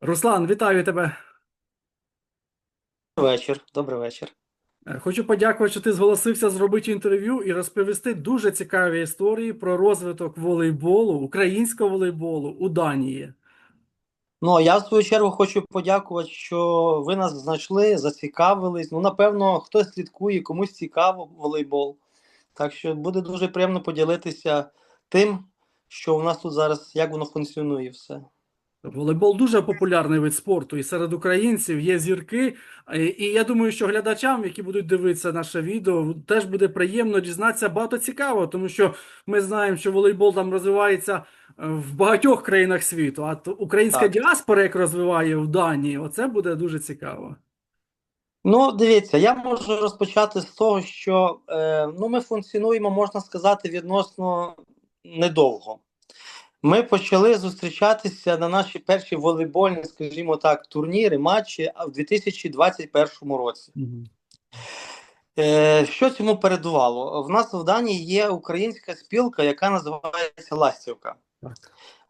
Руслан, вітаю тебе. вечір, добрий вечір. Е, Хочу подякувати, що ти зголосився зробити інтерв'ю і розповісти дуже цікаві історії про розвиток волейболу, українського волейболу у Данії. Ну, я в свою чергу хочу подякувати, що ви нас знайшли, зацікавились. Ну, напевно, хтось слідкує, комусь цікаво волейбол. Так що буде дуже приємно поділитися тим, що у нас тут зараз, як воно функціонує все. Волейбол дуже популярний вид спорту, і серед українців є зірки. Е, І я думаю, що глядачам, які будуть дивитися наше відео, теж буде приємно дізнатися багато цікавого, тому що ми знаємо, що волейбол там розвивається е, в багатьох країнах світу, а то українська Так. діаспора як розвиває в Данії, оце буде дуже цікаво. Ну, дивіться, я можу розпочати з того, що е, ну, ми функціонуємо, можна сказати, відносно недовго. Ми почали зустрічатися на наші перші волейбольні, скажімо так, турніри, матчі в 2021 році. Е, що цьому передувало? В нас в Данії є українська спілка, яка називається Ластівка.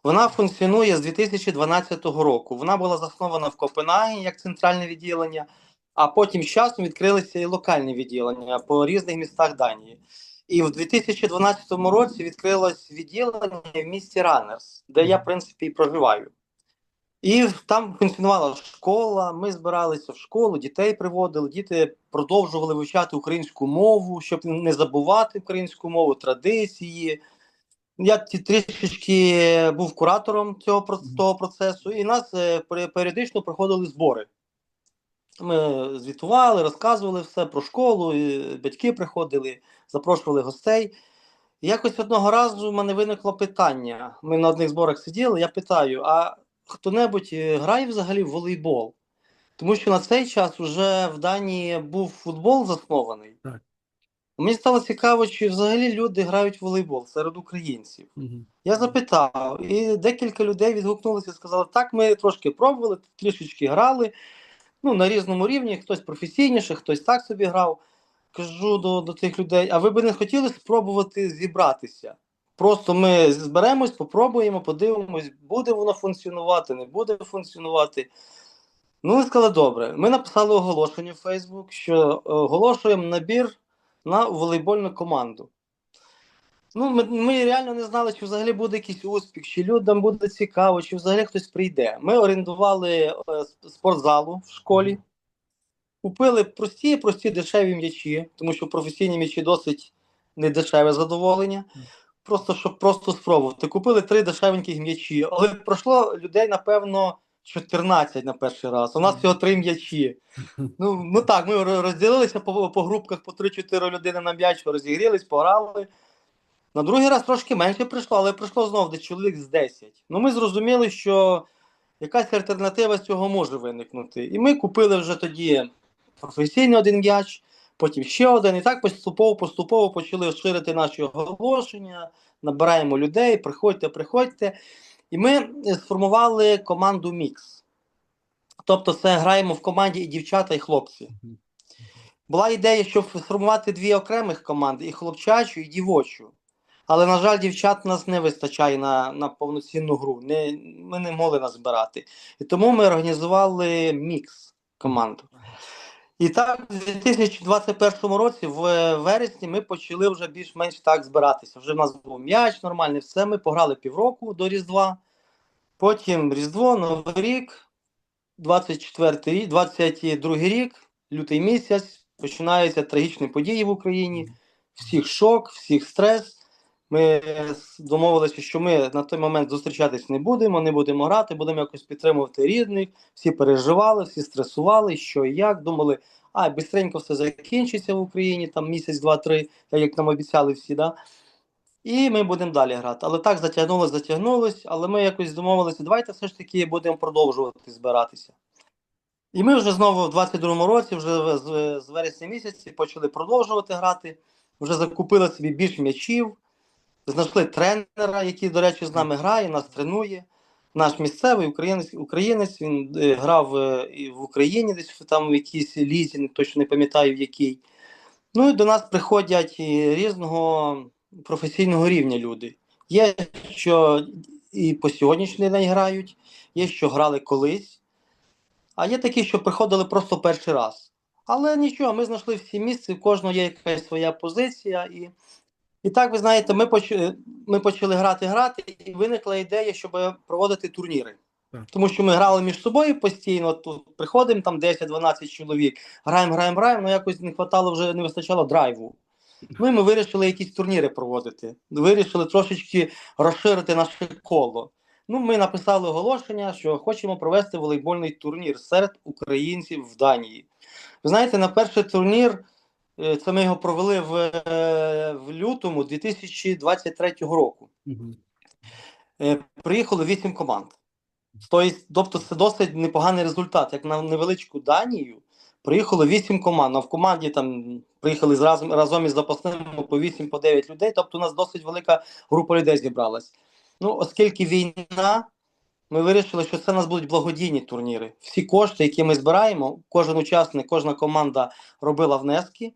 Вона функціонує з 2012 року. Вона була заснована в Копенгагені як центральне відділення, а потім з часом відкрилися і локальні відділення по різних містах Данії. І в 2012 році відкрилось відділення в місті Раннерс, де я, в принципі, і проживаю. І там функціонувала школа, ми збиралися в школу, дітей приводили, діти продовжували вивчати українську мову, щоб не забувати українську мову, традиції. Я трішечки був куратором цього того процесу, і нас е, періодично проходили збори. Ми звітували, розказували все про школу, і батьки приходили, запрошували гостей. І якось одного разу в мене виникло питання. Ми на одних зборах сиділи, я питаю: а хто-небудь е, грає взагалі в волейбол? Тому що на цей час вже в Данії був футбол заснований. Так. Мені стало цікаво, чи взагалі люди грають в волейбол серед українців. Мгм. Я запитав, і декілька людей відгукнулися і сказали, так, ми трошки пробували, трішечки грали. Ну, на різному рівні, хтось професійніше, хтось так собі грав. Кажу до, до тих людей, а ви би не хотіли спробувати зібратися? Просто ми зберемось, попробуємо, подивимось, буде воно функціонувати, не буде функціонувати. Ну, вони сказали, добре. Ми написали оголошення в Facebook, що е, оголошуємо набір на волейбольну команду. Ну, ми, ми реально не знали, чи взагалі буде якийсь успіх, чи людям буде цікаво, чи взагалі хтось прийде. Ми орендували е, спортзалу в школі, купили прості, прості дешеві м'ячі, тому що професійні м'ячі досить недешеве задоволення. Просто щоб просто спробувати. Купили три дешевеньких м'ячі, але пройшло людей, напевно, 14 на перший раз. У нас всього три м'ячі. Ну, ну так, ми розділилися по, по групках по 3-4 людини на м'яч, розігрілись, пограли. На другий раз трошки менше прийшло, але прийшло знов десь чоловік з 10. Ну, ми зрозуміли, що якась альтернатива з цього може виникнути. І ми купили вже тоді професійний один м'яч, потім ще один. І так поступово-поступово почали ширити наші оголошення, набираємо людей, приходьте, приходьте. І ми сформували команду Мікс. Тобто, це граємо в команді і дівчата, і хлопці. Була ідея, щоб сформувати дві окремих команди: і хлопчачу, і дівочу. Але, на жаль, дівчат нас не вистачає на, на повноцінну гру. Не, ми не могли назбирати. І тому ми організували мікс команду. І так, у 2021 році, в вересні, ми почали вже більш-менш так збиратися. Вже в нас був м'яч нормальний, все. Ми пограли півроку до Різдва. Потім Різдво, Новий рік, 24 рік, 22 рік, лютий місяць, починаються трагічні події в Україні. Всіх шок, всіх стрес. Ми домовилися, що ми на той момент зустрічатись не будемо, не будемо грати, будемо якось підтримувати рідних. Всі переживали, всі стресували, що і як. Думали, а бистренько все закінчиться в Україні, там місяць, два-три, як нам обіцяли всі. Да? І ми будемо далі грати. Але так затягнулося, затягнулося, але ми якось домовилися, давайте все ж таки будемо продовжувати збиратися. І ми вже знову в 22-му році, вже з, вересня місяці, почали продовжувати грати. Вже закупили собі більш м'ячів, знайшли тренера, який, до речі, з нами грає, нас тренує. Наш місцевий українець, українець він е, грав е, і в Україні, десь там в якійсь лізі, не- точно не пам'ятаю в якій. Ну і до нас приходять і різного професійного рівня люди. Є, що і по сьогоднішній день грають, є, що грали колись, а є такі, що приходили просто перший раз. Але нічого, ми знайшли всі місця, у кожного є якась своя позиція. І, і так, ви знаєте, ми, поч... ми почали грати, грати, і виникла ідея, щоб проводити турніри. Тому що ми грали між собою постійно, тут приходимо там 10-12 чоловік, граємо, граємо, граємо, ну якось не хватало вже не вистачало драйву. Ну і ми вирішили якісь турніри проводити. Вирішили трошечки розширити наше коло. Ну, ми написали оголошення, що хочемо провести волейбольний турнір серед українців в Данії. Ви знаєте, на перший турнір, е, це ми його провели в, е, в лютому 2023 року. Е, Приїхало 8 команд. Тобто, тобто це досить непоганий результат. Як на невеличку Данію приїхало 8 команд. А в команді там приїхали з разом, разом із запасними по 8 по 9 людей. Тобто у нас досить велика група людей зібралась. Ну, оскільки війна, ми вирішили, що це у нас будуть благодійні турніри. Всі кошти, які ми збираємо, кожен учасник, кожна команда робила внески.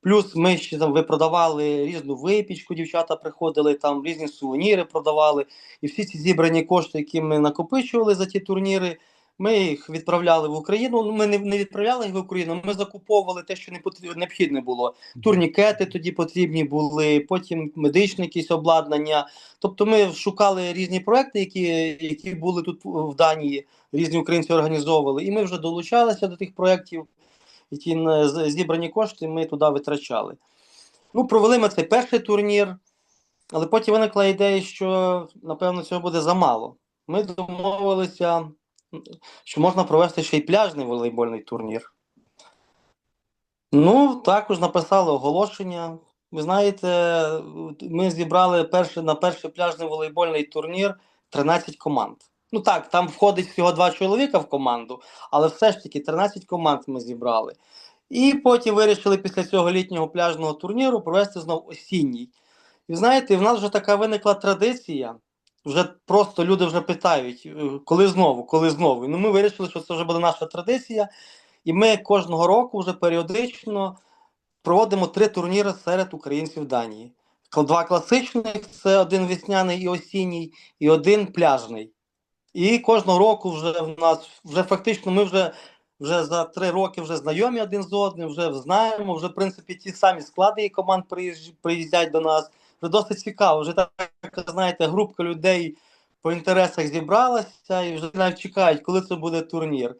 Плюс ми ще там ви продавали різну випічку, дівчата приходили, там різні сувеніри продавали. І всі ці зібрані кошти, які ми накопичували за ті турніри, ми їх відправляли в Україну. Ну, ми не, не відправляли їх в Україну, ми закуповували те, що не потрібно, необхідне було. Турнікети тоді потрібні були, потім медичне якісь обладнання. Тобто ми шукали різні проекти, які, які були тут в Данії, різні українці організовували, і ми вже долучалися до тих проєктів, і ті зібрані кошти ми туди витрачали. Ну, провели ми цей перший турнір, але потім виникла ідея, що напевно цього буде замало. Ми домовилися, що можна провести ще й пляжний волейбольний турнір. Ну, також написали оголошення. Ви знаєте, ми зібрали перший, на перший пляжний волейбольний турнір 13 команд. Ну так, там входить всього два чоловіка в команду, але все ж таки 13 команд ми зібрали. І потім вирішили після цього літнього пляжного турніру провести знов осінній. І знаєте, в нас вже така виникла традиція. Вже просто люди вже питають, е, коли знову, коли знову. Ну, ми вирішили, що це вже буде наша традиція. І ми кожного року вже періодично проводимо три турніри серед українців Данії. Два класичних це один весняний і осінній, і один пляжний. І кожного року вже в нас вже фактично ми вже, вже за три роки вже знайомі один з одним, вже знаємо, вже в принципі ті самі склади і команд приїздять до нас. Вже досить цікаво. Вже так, знаєте, групка людей по інтересах зібралася і вже навіть чекають, коли це буде турнір.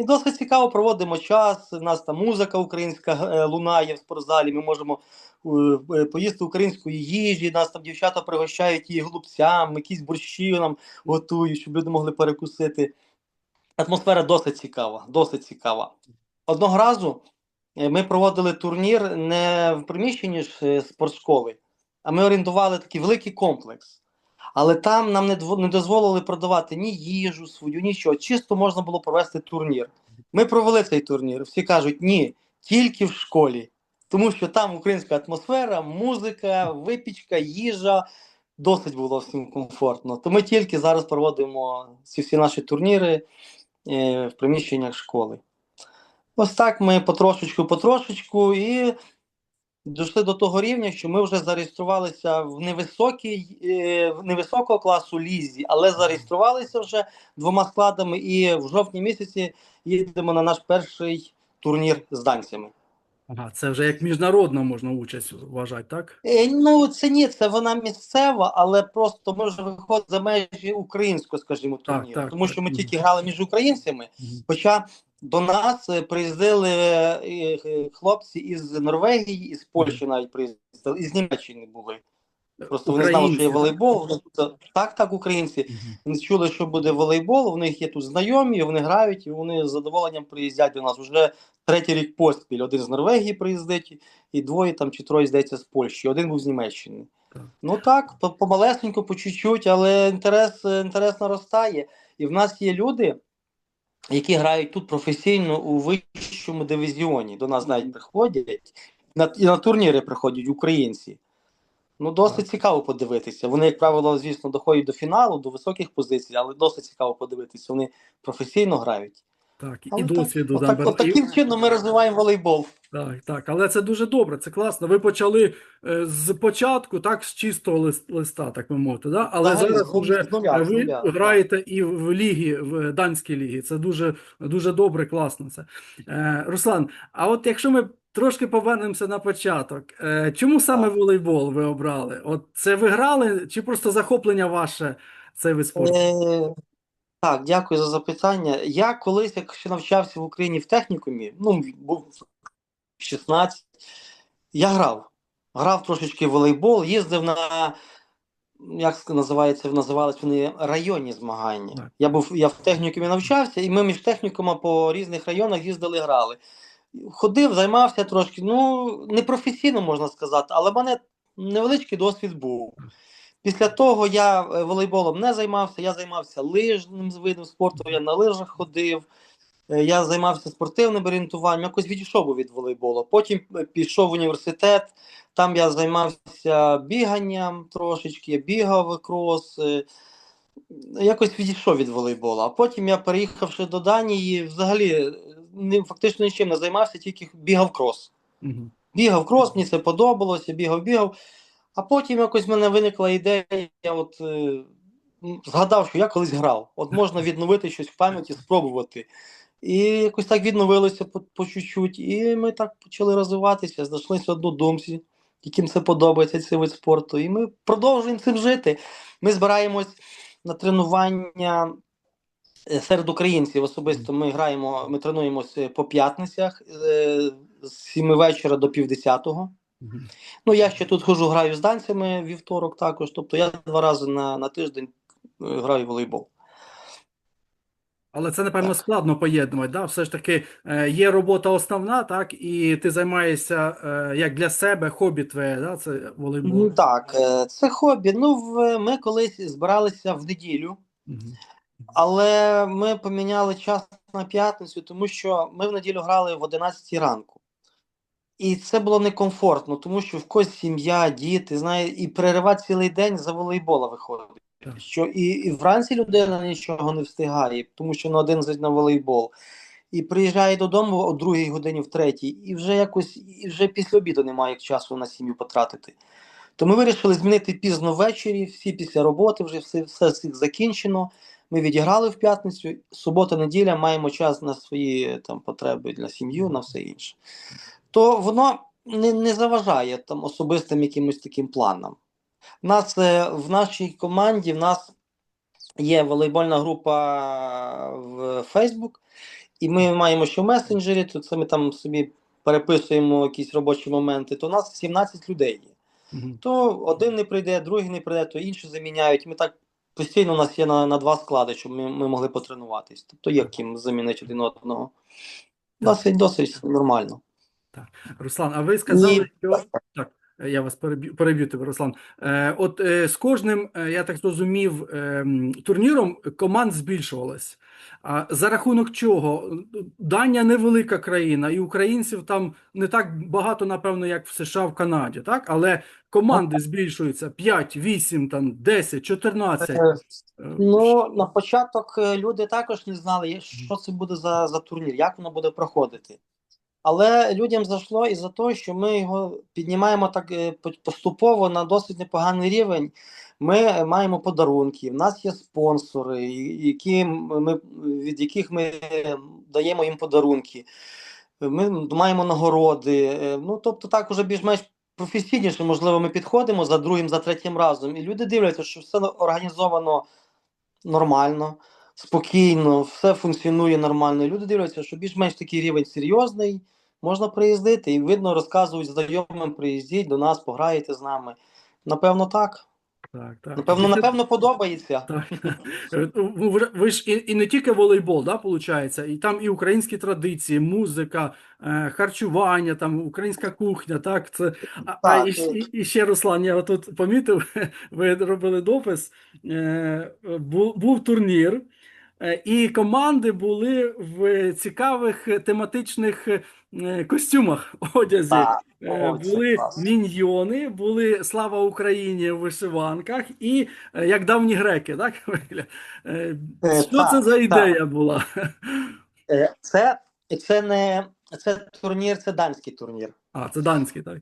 І досить цікаво проводимо час. У нас там музика українська е, лунає в спортзалі. Ми можемо е, е, поїсти української їжі. Нас там дівчата пригощають її голубцям, якісь борщі нам готують, щоб люди могли перекусити. Атмосфера досить цікава, досить цікава. Одного разу ми проводили турнір не в приміщенні ж спортшколи, а ми орендували такий великий комплекс. Але там нам не, дво- не дозволили продавати ні їжу свою, нічого. Чисто можна було провести турнір. Ми провели цей турнір. Всі кажуть, ні, тільки в школі. Тому що там українська атмосфера, музика, випічка, їжа. Досить було всім комфортно. То ми тільки зараз проводимо ці всі наші турніри е, в приміщеннях школи. Ось так ми потрошечку, потрошечку і дійшли до того рівня, що ми вже зареєструвалися в невисокій, е, в невисокого класу лізі, але зареєструвалися вже двома складами, і в жовтні місяці їдемо на наш перший турнір з данцями. Ага, це вже як міжнародна можна участь вважати, так? Е, ну, це ні, це вона місцева, але просто може виходить за межі українського, скажімо, турніру. так, тому так. що ми тільки грали між українцями. Мгм. Хоча до нас е, приїздили е, е, хлопці із Норвегії, із Польщі навіть приїздили, із Німеччини були. Просто вони знали, що є волейбол. Вони тут, так, так, українці. Вони чули, що буде волейбол, у них є тут знайомі, вони грають, і вони з задоволенням приїздять до нас. Уже третій рік поспіль. Один з Норвегії приїздить, і двоє там чи троє, здається, з Польщі, один був з Німеччини. Ну так, по- помалесеньку, по чуть-чуть, але інтерес, е, інтерес наростає. І в нас є люди, які грають тут професійно у вищому дивізіоні. До нас навіть приходять, на, і на турніри приходять українці. Ну, досить цікаво подивитися. Вони, як правило, звісно, доходять до фіналу, до високих позицій, але досить цікаво подивитися. Вони професійно грають. Так, і Але досвіду. так, бер- от таким чином ми розвиваємо волейбол. Так, так, але це дуже добре, це класно. Ви почали е, з початку, так, з чистого лис- листа, так би мовити, да? Але Взагалі, зараз вже ви нуля, граєте і в лігі, в данській лігі. Це дуже, дуже добре, класно. Це. Е, Руслан, а от якщо ми трошки повернемося на початок, е, чому саме волейбол ви обрали? От це ви грали, чи просто захоплення ваше цей вид спорту? Е, так, дякую за запитання. Я колись, як ще навчався в Україні в технікумі, ну, був 16, я грав. Грав трошечки в волейбол, їздив на, як називається, називались вони районні змагання. Так. Я був, я в технікумі навчався, і ми між технікума по різних районах їздили, грали. Ходив, займався трошки, ну, не професійно можна сказати, але в мене невеличкий досвід був. Після того я е, волейболом не займався, я займався лижним видом спорту, я на лижах ходив, е, я займався спортивним орієнтуванням, якось відійшов від волейболу. Потім е, пішов в університет, там я займався біганням трошечки, бігав крос, якось відійшов від волейболу. А потім я, переїхавши до Данії, взагалі не, фактично нічим не займався, тільки бігав крос. Мгм. Бігав крос, мені це подобалося, бігав, бігав. А потім якось в мене виникла ідея, я от е, згадав, що я колись грав. От можна відновити щось в пам'яті, спробувати. І якось так відновилося по, по чуть-чуть. І ми так почали розвиватися, знайшлися однодумці, яким це подобається цей вид спорту. І ми продовжуємо цим жити. Ми збираємось на тренування серед українців. Особисто ми граємо, ми тренуємося по п'ятницях е, з 7 вечора до півдесятого. Мгм. Ну, я ще тут хожу, граю з данцями вівторок також. Тобто я два рази на, на тиждень е, граю в волейбол. Але це, напевно, складно поєднувати. Да? Все ж таки е, є робота основна, так, і ти займаєшся е, як для себе, хобі твоє, да? це волейбол. Ну, Так, е, це хобі. Ну, в, ми колись збиралися в неділю, Мгм. Але ми поміняли час на п'ятницю, тому що ми в неділю грали в 11 ранку. І це було некомфортно, тому що в когось сім'я, діти, знає, і переривати цілий день за волейбола виходить. Що і, і вранці людина нічого не встигає, тому що на один на волейбол. І приїжджає додому о другій годині, в третій, і вже якось і вже після обіду немає часу на сім'ю потратити. То ми вирішили змінити пізно ввечері, всі після роботи, вже все, все всіх закінчено. Ми відіграли в п'ятницю. Субота, неділя маємо час на свої там потреби для сім'ю, на все інше. То воно не, не заважає там особистим якимось таким планам. У нас е, в нашій команді в нас є волейбольна група в Facebook, і ми маємо ще в месенджері, то це ми там собі переписуємо якісь робочі моменти. То у нас 17 людей є. Мгм. То один не прийде, другий не прийде, то інші заміняють. Ми так постійно у нас є на, на два склади, щоб ми, ми могли потренуватись. Тобто є ким замінити один одного. Досить, досить нормально. Руслан, а ви сказали, Ні. що так, я вас переб'ю, переб'ю тебе, Руслан. Е, от е, з кожним, е, я так зрозумів, е, турніром команд збільшувалось. А за рахунок чого? Данія невелика країна, і українців там не так багато, напевно, як в США, в Канаді, так? Але команди збільшуються 5, 8, там, 10, 14. Е, Е, Ну, на початок е, люди також не знали, що це буде за, за турнір, як воно буде проходити. Але людям зайшло із-за того, що ми його піднімаємо так поступово на досить непоганий рівень. Ми маємо подарунки, в нас є спонсори, які ми, від яких ми е, даємо їм подарунки. Ми маємо нагороди. е, Ну, тобто, так уже більш-менш професійніше, можливо, ми підходимо за другим, за третім разом. І люди дивляться, що все організовано нормально, спокійно, все функціонує нормально. І люди дивляться, що більш-менш такий рівень серйозний, можна приїздити. І видно, розказують знайомим, приїздіть до нас, пограєте з нами. Напевно, так. Так, так. Напевно, це- напевно, подобається. Так. Ну, ви- ж і, і не тільки волейбол, да, виходить, і там і українські традиції, музика, е, харчування, там українська кухня, так, це, а, а і, і, і ще, Руслан, я тут помітив, ви робили допис, е, був, був турнір, е, і команди були в цікавих тематичних костюмах одязі. Так. Е, Були міньйони, були Слава Україні в вишиванках і е, як давні греки, так? Е, Е, Що це так, за так. ідея була? Е, Це, це не це турнір, це данський турнір. А, це данський, так.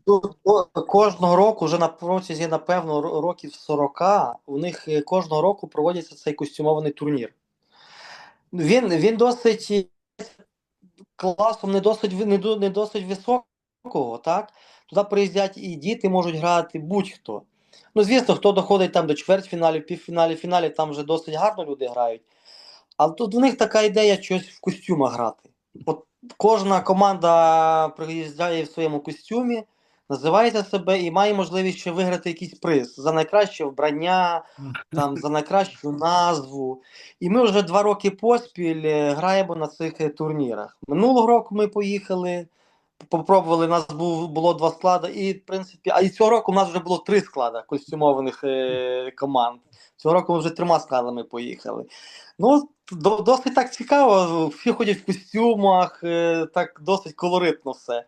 Кожного року, вже на протязі, напевно, років 40, у них е, кожного року проводиться цей костюмований турнір. Він, він досить класом, не досить, не, не досить високого, так? Туди приїздять і діти можуть грати будь-хто. Ну, звісно, хто доходить там до чвертьфіналів, півфіналів, фіналів, там вже досить гарно люди грають. Але тут в них така ідея щось в костюмах грати. От кожна команда приїжджає в своєму костюмі, називається себе і має можливість ще виграти якийсь приз за найкраще вбрання, там, за найкращу назву. І ми вже два роки поспіль е, граємо на цих е, турнірах. Минулого року ми поїхали, попробували, у нас був, було два склади, і, в принципі, а і цього року у нас вже було три склади костюмованих е, команд. Цього року ми вже трьома складами поїхали. Ну, досить так цікаво, всі ходять в костюмах, е, так досить колоритно все.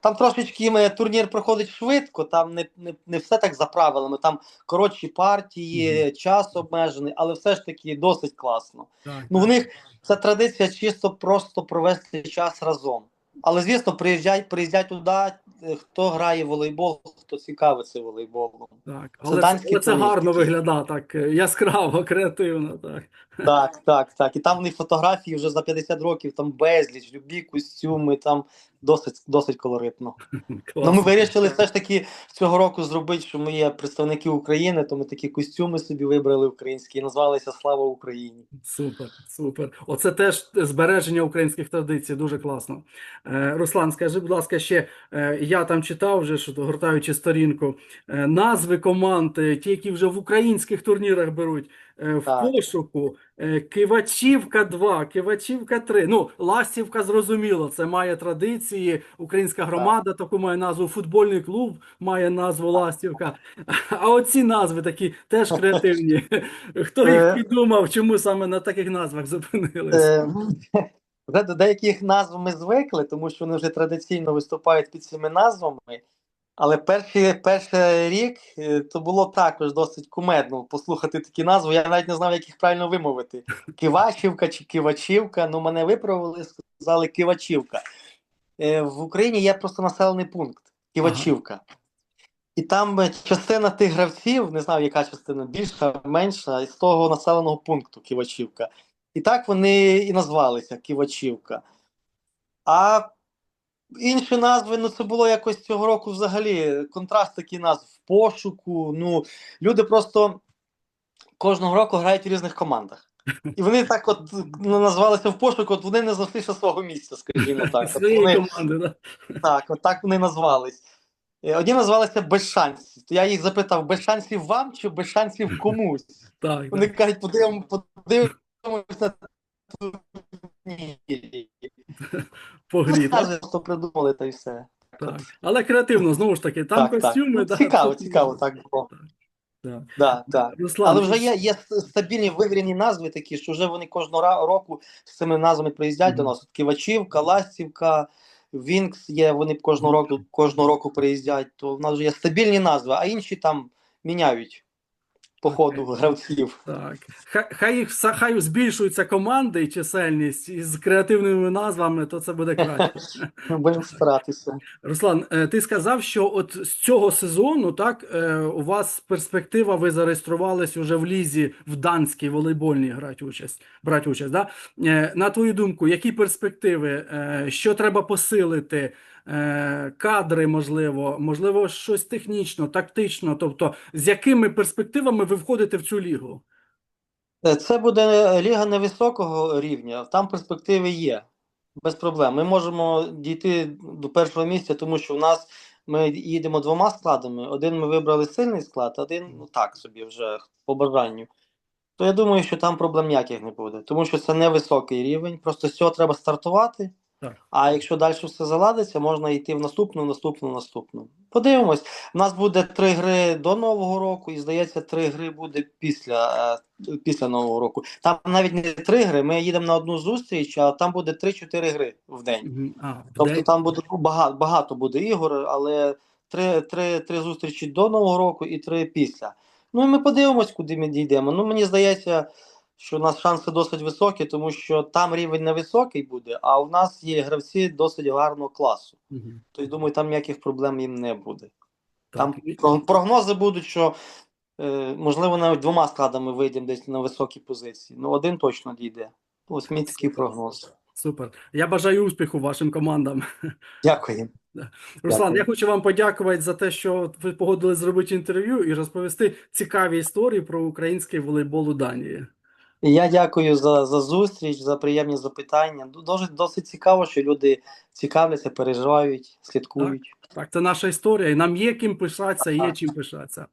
Там трошечки турнір проходить швидко, там не, не, не все так за правилами, там коротші партії, час обмежений, але все ж таки досить класно. так, Ну, в них це традиція чисто просто провести час разом. Але, звісно, приїжджають, приїздять туди, е, хто грає в волейбол, хто цікавиться волейболом. Так, але це, але це гарно виглядає так е, яскраво, креативно, так. Так, так, так. І там в них фотографії вже за 50 років, там безліч, любі костюми, там досить, досить колоритно. Ну, ми вирішили все ж таки цього року зробити, що ми є представники України, то ми такі костюми собі вибрали українські і назвалися Слава Україні. Супер, супер. Оце теж збереження українських традицій, дуже класно. Е, Руслан, скажи, будь ласка, ще е, я там читав вже, що гортаючи сторінку, е, назви команд, ті, які вже в українських турнірах беруть, в Так. пошуку. е, Кивачівка 2, Кивачівка 3. Ну, Ластівка, зрозуміло, це має традиції. Українська громада таку має назву, футбольний клуб має назву Ластівка. А оці назви такі теж креативні. Хто їх Е. придумав, чому саме на таких назвах зупинились? Е, до деяких назв ми звикли, тому що вони вже традиційно виступають під цими назвами. Але перший, перший рік е, то було також досить кумедно послухати такі назви. Я навіть не знав, як їх правильно вимовити. Кивачівка чи Кивачівка. Ну, мене виправили, сказали Кивачівка. Е, В Україні є просто населений пункт Кивачівка. І там е, частина тих гравців, не знаю, яка частина більша, менша, із того населеного пункту Кивачівка. І так вони і назвалися Ківачівка. А інші назви, ну це було якось цього року взагалі контраст такий назв в пошуку. Ну, люди просто кожного року грають в різних командах. І вони так от ну, назвалися в пошуку, от вони не знайшли ще свого місця, скажімо так. От вони, команди, да? так, от так вони назвались. Е, Одні назвалися без шансів. То я їх запитав, без шансів вам чи без шансів комусь? Так, Вони так. кажуть, подивимо, подивимося на турнірі. По грі, Ну, що придумали, та й все. Так. Але креативно, знову ж таки, там Так, так. костюми, Ну, да, цікаво, тут- цікаво, так було. Так. Да, да. Руслан, Але вже є, є стабільні виграні назви такі, що вже вони кожного року з цими назвами приїздять до нас. Кивачівка, Ластівка, Вінкс є, вони кожного року, кожного року приїздять. То в нас вже є стабільні назви, а інші там міняють по ходу гравців. Так. Хай, хай їх хай збільшуються команди і чисельність із креативними назвами, то це буде краще. Будемо старатися. Руслан, е, ти сказав, що от з цього сезону, так, е, у вас перспектива, ви зареєструвались уже в лізі в данській волейбольній грати участь, брати участь. Да? Е, На твою думку, які перспективи, що треба посилити? Е, Кадри, можливо, можливо, щось технічно, тактично. Тобто, з якими перспективами ви входите в цю лігу? Е, Це буде ліга невисокого рівня, там перспективи є. Без проблем. Ми можемо дійти до першого місця, тому що в нас ми їдемо двома складами. Один ми вибрали сильний склад, один ну так собі вже по бажанню. То я думаю, що там проблем ніяких не буде, тому що це невисокий рівень. Просто з цього треба стартувати. Так. А якщо далі все заладиться, можна йти в наступну, наступну, наступну. Подивимось. У нас буде три гри до Нового року, і здається, три гри буде після, е, після Нового року. Там навіть не три гри. Ми їдемо на одну зустріч, а там буде 3-4 гри в день. А, Тобто день- там буде багато, багато буде ігор, але три, три, три зустрічі до Нового року і три після. Ну і ми подивимось, куди ми дійдемо. Ну, мені здається, що у нас шанси досить високі, тому що там рівень невисокий буде, а у нас є гравці досить гарного класу. Мгм. Тобто, думаю, там ніяких проблем їм не буде. Там прогнози будуть, що е, можливо навіть двома складами вийдемо десь на високі позиції. Ну, один точно дійде. Ось мій такий прогноз. Супер. Я бажаю успіху вашим командам. Дякую. Руслан, Дякую. я хочу вам подякувати за те, що ви погодились зробити інтерв'ю і розповісти цікаві історії про український волейбол у Данії. І я дякую за, за зустріч, за приємні запитання. Досить, досить цікаво, що люди цікавляться, переживають, слідкують. Так, це наша історія, і нам є ким пишатися, є чим пишатися.